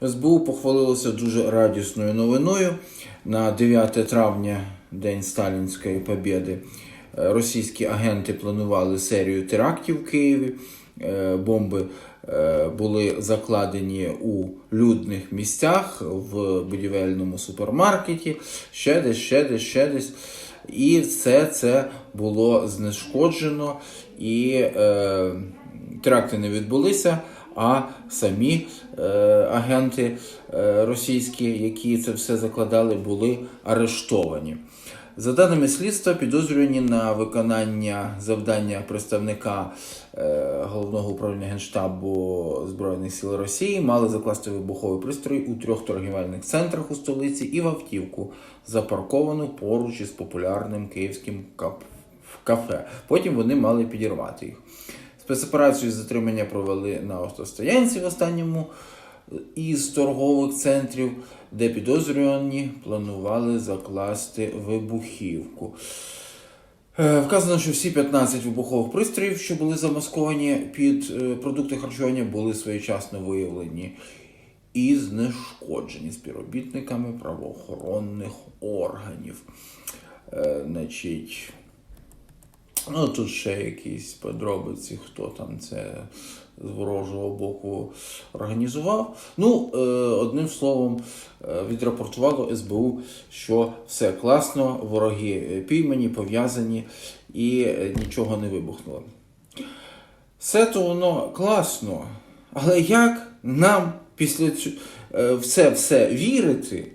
СБУ похвалилося дуже радісною новиною. На 9 травня, День Сталінської Побєди, е, російські агенти планували серію терактів в Києві. Е, Бомби е, були закладені у людних місцях в будівельному супермаркеті, ще десь, ще десь, ще десь. І все це було знешкоджено, і е, теракти не відбулися, а самі е, агенти е, російські, які це все закладали, були арештовані. За даними слідства, підозрювані на виконання завдання представника е, головного управління Генштабу Збройних сил Росії мали закласти вибуховий пристрій у трьох торгівельних центрах у столиці і в автівку, запарковану поруч із популярним київським кафе. Потім вони мали підірвати їх. Спецоперацію затримання провели на автостоянці в останньому із торгових центрів, де підозрювані планували закласти вибухівку. Е, Вказано, що всі 15 вибухових пристроїв, що були замасковані під е, продукти харчування, були своєчасно виявлені і знешкоджені співробітниками правоохоронних органів. Е, Значить, Ну, тут ще якісь подробиці, хто там це з ворожого боку організував. Ну, е, одним словом, е, відрапортувало СБУ, що все класно, вороги е, піймані, пов'язані і нічого не вибухнуло. Все то воно класно, але як нам після цю- е, в все вірити,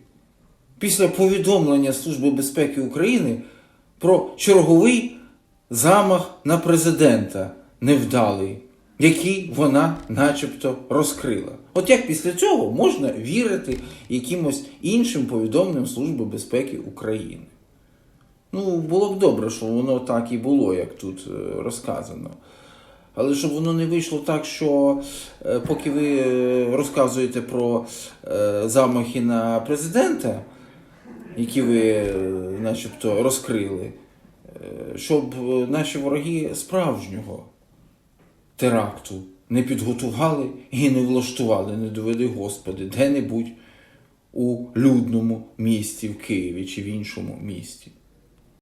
після повідомлення Служби безпеки України про черговий замах на президента невдалий, який вона начебто розкрила. От як після цього можна вірити якимось іншим повідомленням Служби безпеки України? Ну, було б добре, що воно так і було, як тут е, розказано. Але щоб воно не вийшло так, що е, поки ви е, розказуєте про замахи на президента, які ви начебто розкрили, щоб е, наші вороги справжнього теракту не підготували і не влаштували, не доведи Господи, де-небудь у людному місті в Києві чи в іншому місті.